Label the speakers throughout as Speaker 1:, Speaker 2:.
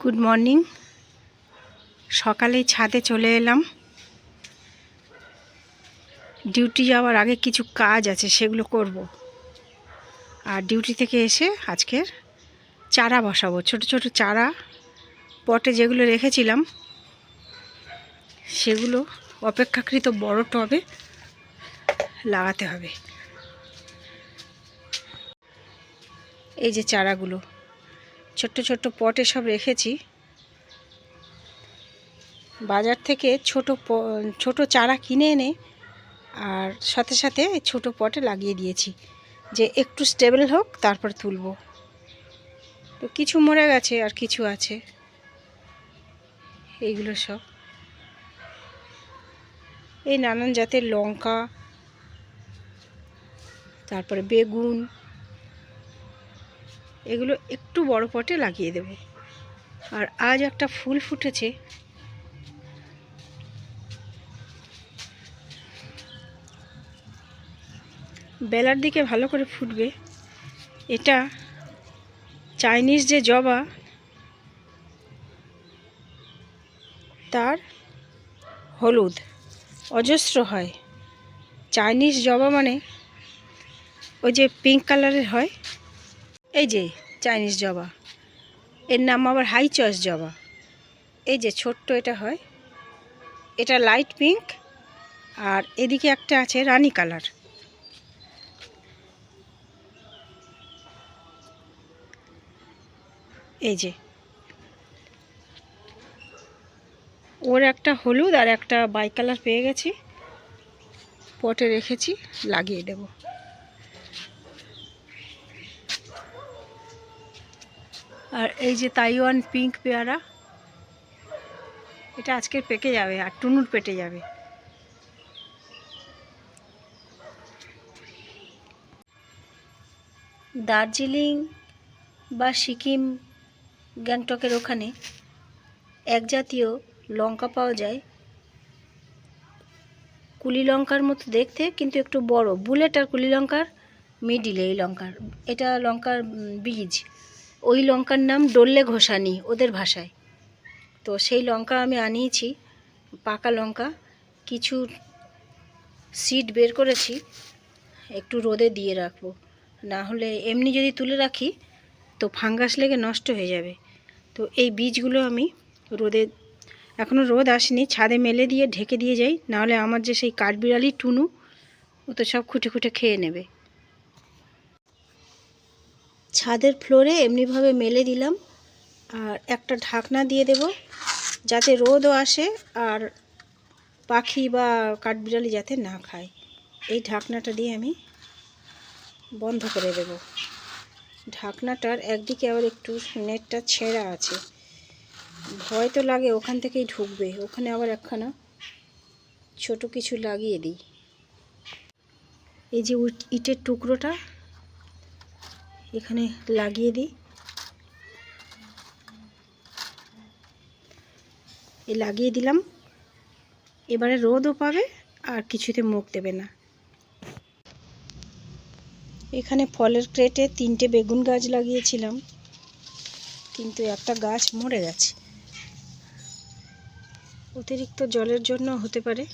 Speaker 1: Good morning সকালে ছাদে চলে এলাম। ডিউটি যাওয়ার আগে কিছু কাজ আছে, সেগুলো করব। আর ডিউটি থেকে এসে আজকের চারা বসাবো। ছোট ছোট চারা পটে যেগুলো রেখেছিলাম, সেগুলো অপেক্ষাকৃত বড় টবে লাগাতে হবে। এই যে চারাগুলো। ছোট্ট ছোট্ট পটে সব রেখেছি। বাজার থেকে ছোট ছোট চারা কিনে এনে আর সাথে সাথে ছোট পটে লাগিয়ে দিয়েছি। যে একটু স্টেবল হোক, তারপর তুলবো। তো কিছু মরে গেছে আর কিছু আছে। এইগুলো সব। এই নানান জাতের লঙ্কা, তারপরে বেগুন এগুলো একটু বড় পটে লাগিয়ে দেব। আর আজ একটা ফুল ফুটেছে। বেলার দিকে ভালো করে ফুটবে। এটা চাইনিজ যে জবা, তার হলুদ। অজস্র হয়। চাইনিজ জবা মানে ওই যে পিঙ্ক কালারের হয়। এই যে চাইনিজ জবা এর নাম আবার হাই চয়েস জবা এই যে, ছোট্ট এটা হয়। এটা লাইট পিঙ্ক আর এদিকে একটা আছে রানী কালার। এই যে। ওর একটা হলুদ আর একটা বাই কালার পেয়ে গেছি। পটে রেখেছি, লাগিয়ে দেব। আর এই যে তাইওয়ান পিঙ্ক পেয়ারা, এটা আজকের পেকে যাবে আর টুনুর পেটে যাবে। দার্জিলিং বা সিকিম, গ্যাংটকের ওখানে এক জাতীয় লঙ্কা পাওয়া যায়। কুলি লঙ্কার মতো দেখতে, কিন্তু একটু বড়। বুলেট আর কুলি লঙ্কার মিডিলে এই লঙ্কার। এটা লঙ্কার বীজ। ওই লঙ্কার নাম ডল্লে ঘোষানি ওদের ভাষায়। তো সেই লঙ্কা আমি আনিয়েছি, পাকা লঙ্কা। কিছু সিড বের করেছি, একটু রোদে দিয়ে রাখব। না হলে এমনি যদি তুলে রাখি, তো ফাঙ্গাস লেগে নষ্ট হয়ে যাবে। তো এই বীজগুলো আমি রোদে এখনও রোদ আসেনি, ছাদে মেলে দিয়ে ঢেকে দিয়ে যাই নাহলে আমার যে সেই কাঠবিড়ালি টুনু, ও তো সব খুঁটে খুঁটে খেয়ে নেবে। ছাদের ফ্লোরে এমনিভাবে মেলে দিলাম। আর একটা ঢাকনা দিয়ে দেব যাতে রোদও আসে আর পাখি বা কাঠবিড়ালি যাতে না খায়। এই ঢাকনাটা দিয়ে আমি বন্ধ করে দেব। ঢাকনাটার একদিকে আবার একটু নেটটা ছেঁড়া আছে। ভয় তো লাগে ওখান থেকেই ঢুকবে। ওখানে আবার একখানা ছোট কিছু লাগিয়ে দিই। এই যে ইটের টুকরোটা এখানে লাগিয়ে দিই। এ লাগিয়ে দিলাম। এবারে রোদও পাবে আর কিছুতে মুখ দেবে না। এখানে ফলের ক্রেটে তিনটে বেগুন গাছ লাগিয়েছিলাম, কিন্তু একটা গাছ মরে গেছে। অতিরিক্ত জলের জন্য হতে পারে।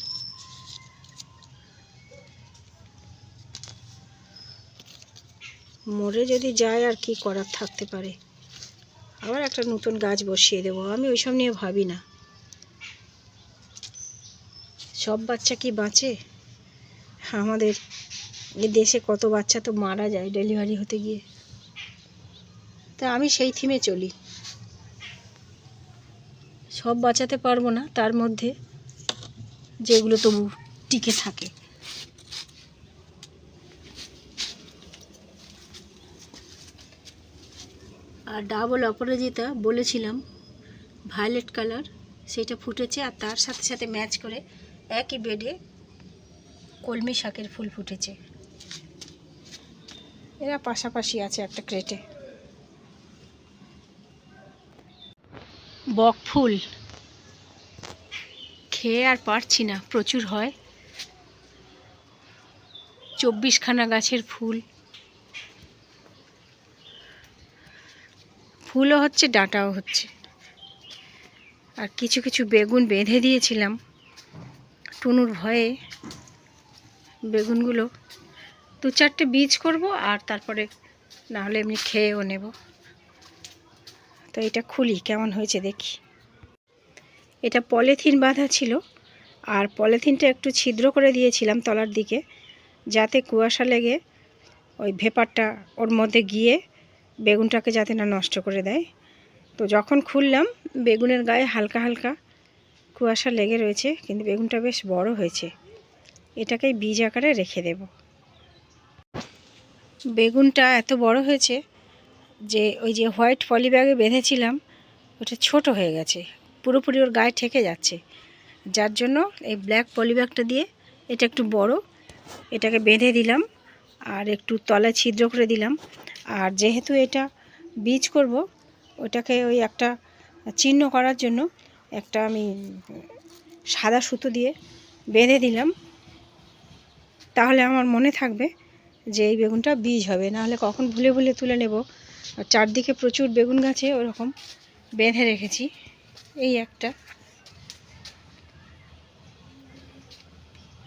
Speaker 1: মরে যদি যায় আর কি করার থাকতে পারে। আবার একটা নতুন গাছ বসিয়ে দেবো। আমি ওইসব নিয়ে ভাবি না। সব বাচ্চা কি বাঁচে? আমাদের এ দেশে কত বাচ্চা তো মারা যায় ডেলিভারি হতে গিয়ে। তা আমি সেই থিমে চলি। সব বাঁচাতে পারব না তার মধ্যে যেগুলো তবু টিকে থাকে। আর ডাবল অপরাজিতা বলেছিলাম ভায়োলেট কালার সেটা ফুটেছে আর তার সাথে সাথে ম্যাচ করে একই বেডে কলমি শাকের ফুল ফুটেছে। এরা পাশাপাশি আছে একটা ক্রেটে বক ফুল। খেয়ে আর পারছি না, প্রচুর হয়। চব্বিশখানা গাছের ফুল। ফুলও হচ্ছে, ডাঁটাও হচ্ছে। আর কিছু কিছু বেগুন বেঁধে দিয়েছিলাম। টুনুর ভয়ে বেগুনগুলো দু চারটে বীজ করব আর তারপরে না হলে এমনি খেয়েও নেব। তো এটা খুলি, কেমন হয়েছে দেখি। এটা পলিথিন বাঁধা ছিল আর পলিথিনটা একটু ছিদ্র করে দিয়েছিলাম তলার দিকে, যাতে কুয়াশা লেগে ওই ভেপারটা ওর মধ্যে গিয়ে বেগুনটাকে যাতে না নষ্ট করে দেয়। তো যখন খুললাম, বেগুনের গায়ে হালকা হালকা কুয়াশা লেগে রয়েছে, কিন্তু বেগুনটা বেশ বড় হয়েছে। এটাকেই বীজ আকারে রেখে দেব। বেগুনটা এত বড় হয়েছে যে ওই যে হোয়াইট পলি ব্যাগে বেঁধেছিলাম, ওটা ছোট হয়ে গেছে। পুরোপুরি ওর গায়ে ঠেকে যাচ্ছে। যার জন্য এই ব্ল্যাক পলি ব্যাগটা দিয়ে এটা একটু বড়, এটাকে বেঁধে দিলাম, আর একটু তলায় ছিদ্র করে দিলাম। আর যেহেতু এটা বীজ করব, ওটাকে ওই একটা চিহ্ন করার জন্য একটা আমি সাদা সুতো দিয়ে বেঁধে দিলাম। তাহলে আমার মনে থাকবে যে এই বেগুনটা বীজ হবে। নাহলে কখন ভুলে ভুলে তুলে নেব। আর চারদিকে প্রচুর বেগুন গাছে ওরকম বেঁধে রেখেছি। এই একটা।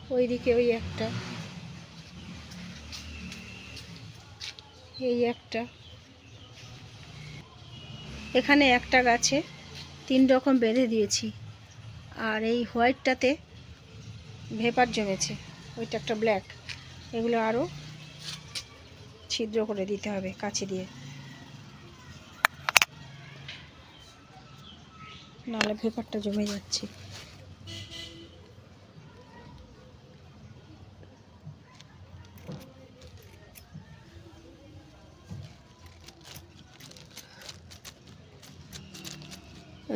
Speaker 1: ওইদিকে ওই একটা। এই একটা। এখানে একটা গাছে তিন রকম বেঁধে দিয়েছি। আর এই হোয়াইটটাতে ভেপার জমেছে। ওইটা একটা ব্ল্যাক। এগুলো আরও ছিদ্র করে দিতে হবে কাছে দিয়ে। নাহলে ভেপারটা জমে যাচ্ছে।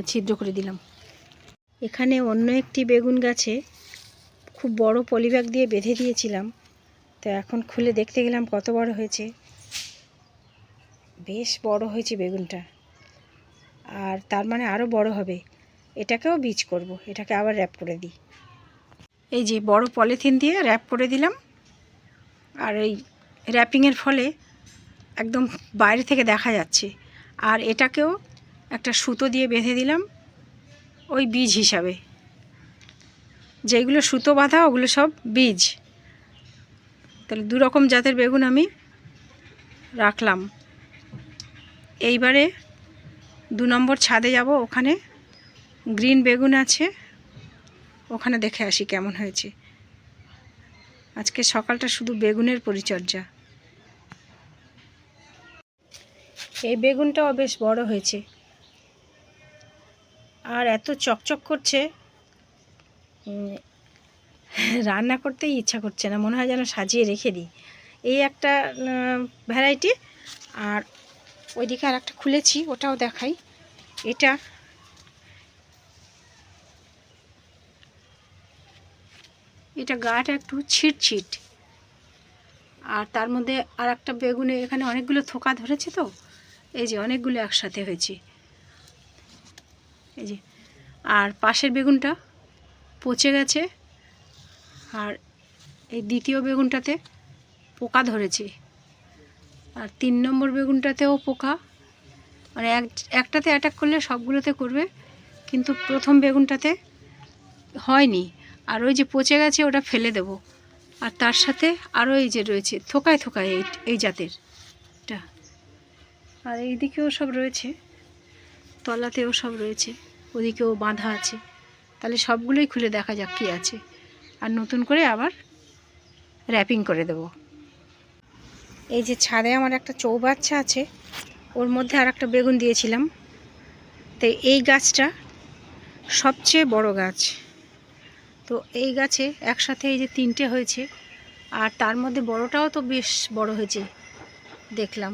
Speaker 1: ছিদ্র করে দিলাম। এখানে অন্য একটি বেগুন গাছে খুব বড় পলিব্যাগ দিয়ে বেঁধে দিয়েছিলাম। তো এখন খুলে দেখতে গেলাম কত বড় হয়েছে। বেশ বড় হয়েছে বেগুনটা। আর তার মানে আরও বড় হবে। এটাকেও বীজ করব, এটাকে আবার র্যাপ করে দিই। এই যে বড় পলিথিন দিয়ে র্যাপ করে দিলাম। আর এই র্যাপিংয়ের ফলে একদম বাইরে থেকে দেখা যাচ্ছে। আর এটাকেও একটা সুতো দিয়ে বেঁধে দিলাম, ওই বীজ হিসাবে। যেগুলো সুতো বাঁধা, ওগুলো সব বীজ। তাহলে দু রকম জাতের বেগুন আমি রাখলাম। এইবারে দু নম্বর ছাদে যাব, ওখানে গ্রিন বেগুন আছে। ওখানে দেখে আসি কেমন হয়েছে। আজকে সকালটা শুধু বেগুনের পরিচর্যা। এই বেগুনটাও বেশ বড় হয়েছে। আর এত চকচক করছে রান্না করতেই ইচ্ছা করছে না, মনে হয় যেন সাজিয়ে রেখে দিই। এই একটা ভ্যারাইটি আর ওইদিকে আর একটা খুলেছি, ওটাও দেখাই। এটা এটা গাটা একটু ছিটছিট। আর তার মধ্যে আর একটা বেগুনে, এখানে অনেকগুলো থোকা ধরেছে তো, এই যে অনেকগুলো একসাথে হয়েছে। এই যে, আর পাশের বেগুনটা পচে গেছে, আর এই দ্বিতীয় বেগুনটাতে পোকা ধরেছে, আর তিন নম্বর বেগুনটাতেও পোকা মানে এক, একটাতে অ্যাটাক করলে সবগুলোতে করবে, কিন্তু প্রথম বেগুনটাতে হয়নি, আর ওই যে পচে গেছে ওটা ফেলে দেব, আর তার সাথে আরও এই যে রয়েছে, থোকায় থোকায় এই এই জাতের আর এইদিকেও সব রয়েছে, তলাতেও সব রয়েছে। ওদিকেও বাঁধা আছে। তাহলে সবগুলোই খুলে দেখা যাক কী আছে। আর নতুন করে আবার র্যাপিং করে দেব। এই যে ছাদে আমার একটা চৌবাচ্চা আছে, ওর মধ্যে আর একটা বেগুন দিয়েছিলাম। তো এই গাছটা সবচেয়ে বড় গাছ। তো এই গাছে একসাথে এই যে তিনটে হয়েছে, আর তার মধ্যে বড়টাও তো বেশ বড় হয়েছে, দেখলাম।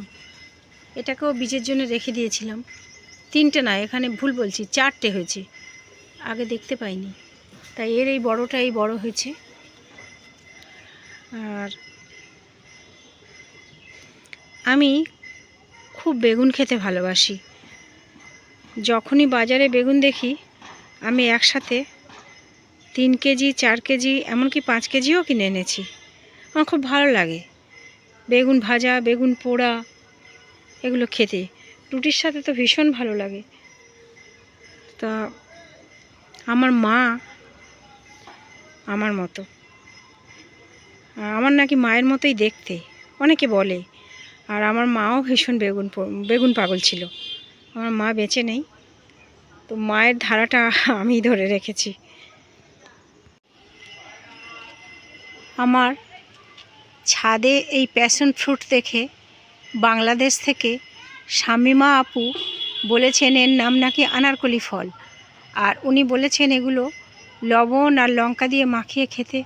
Speaker 1: এটাকেও বীজের জন্য রেখে দিয়েছিলাম। তিনটে না, এখানে ভুল বলছি, চারটে হয়েছে। আগে দেখতে পাইনি। তাই এর এই বড়টা এই বড় হয়েছে। আর আমি খুব বেগুন খেতে ভালোবাসি। যখনই বাজারে বেগুন দেখি, আমি একসাথে তিন কেজি, চার কেজি, এমনকি পাঁচ কেজিও কিনে এনেছি। আমার খুব ভালো লাগে। বেগুন ভাজা, বেগুন পোড়া, এগুলো খেতে। রুটির সাথে তো ভীষণ ভালো লাগে। তা আমার মা আমার মতো। আমার নাকি মায়ের মতোই দেখতে, অনেকে বলে। আর আমার মাও ভীষণ বেগুন বেগুন পাগল ছিল। আমার মা বেঁচে নেই। তো মায়ের ধারাটা আমি ধরে রেখেছি। আমার ছাদে এই প্যাশন ফ্রুট দেখে বাংলাদেশ থেকে শামিমা আপু বলেছেন এর নাম নাকি আনারকলি ফল। আর উনি বলেছেন এগুলো লবণ আর লঙ্কা দিয়ে মাখিয়ে খেতে,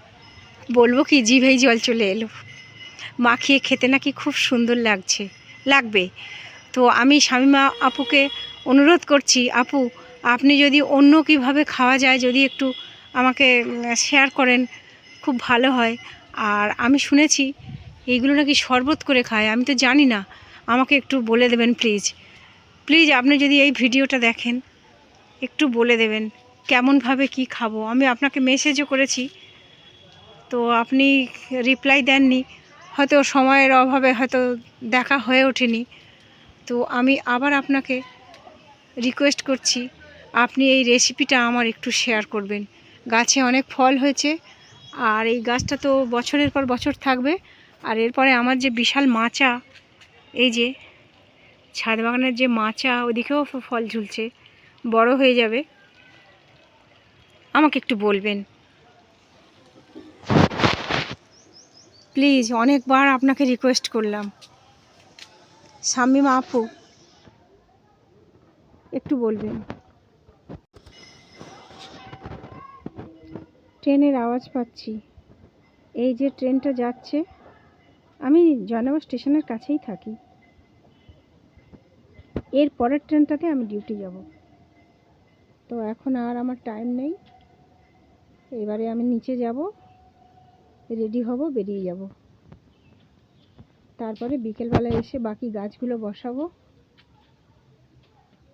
Speaker 1: বলব কি জিভেই জল চলে এলো। মাখিয়ে খেতে নাকি খুব সুন্দর লাগছে, লাগবে। তো আমি শামিমা আপুকে অনুরোধ করছি, আপু, আপনি যদি অন্য কীভাবে খাওয়া যায় যদি একটু আমাকে শেয়ার করেন, খুব ভালো হয়। আর আমি শুনেছি এইগুলো নাকি শরবত করে খায়, আমি তো জানি না। আমাকে একটু বলে দেবেন প্লিজ প্লিজ আপনি যদি এই ভিডিওটা দেখেন, একটু বলে দেবেন কেমনভাবে কি খাব। আমি আপনাকে মেসেজও করেছি, তো আপনি রিপ্লাই দেননি। হয়তো সময়ের অভাবে হয়তো দেখা হয়ে ওঠেনি। তো আমি আবার আপনাকে রিকোয়েস্ট করছি, আপনি এই রেসিপিটা আমার একটু শেয়ার করবেন। গাছে অনেক ফল হয়েছে, আর এই গাছটা তো বছরের পর বছর থাকবে, আর এরপরে আমার যে বিশাল মাচা এই যে ছাদ বাগানের যে মাচা, ওদিকেও ফল ঝুলছে। বড় হয়ে যাবে। আমাকে একটু বলবেন। প্লিজ, অনেকবার আপনাকে রিকোয়েস্ট করলাম। শামিমা আপু, একটু বলবেন। ট্রেনের আওয়াজ পাচ্ছি। এই যে ট্রেনটা যাচ্ছে আমি জয়নগর স্টেশনের কাছেই থাকি। এর পরের ট্রেনটাতে আমি ডিউটি যাব। তো এখন আর আমার টাইম নেই। এবারে আমি নিচে যাব, রেডি হব, বেরিয়ে যাব। তারপরে বিকেলবেলা এসে বাকি গাছগুলো বসাবো।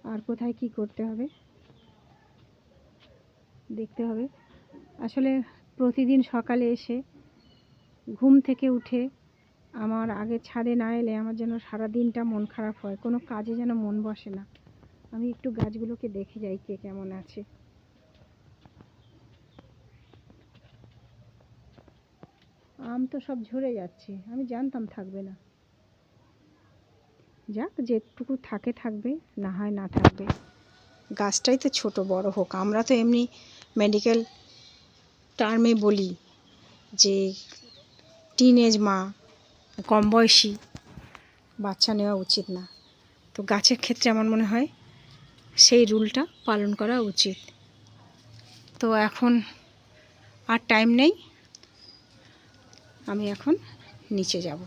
Speaker 1: আর কোথায় কি করতে হবে? দেখতে হবে। আসলে প্রতিদিন সকালে এসে ঘুম থেকে উঠে আমার আগে ছাদে না এলে আমার যেন সারা দিনটা মন খারাপ হয়। কোনো কাজে যেন মন বসে না। আমি একটু গাছগুলোকে দেখে যাই কে কেমন আছে। আম তো সব ঝরে যাচ্ছে। আমি জানতাম থাকবে না। যাক, যেটুকু থাকে থাকবে, না হয় না থাকবে। গাছটাই তো ছোট, বড় হোক। আমরা তো এমনি মেডিকেল টার্মে বলি যে টিনেজ মা কম বয়সী, বাচ্চা নেওয়া উচিত না। তো গাছের ক্ষেত্রে আমার মনে হয় সেই রুলটা পালন করা উচিত। তো এখন আর টাইম নেই। আমি এখন নিচে যাব।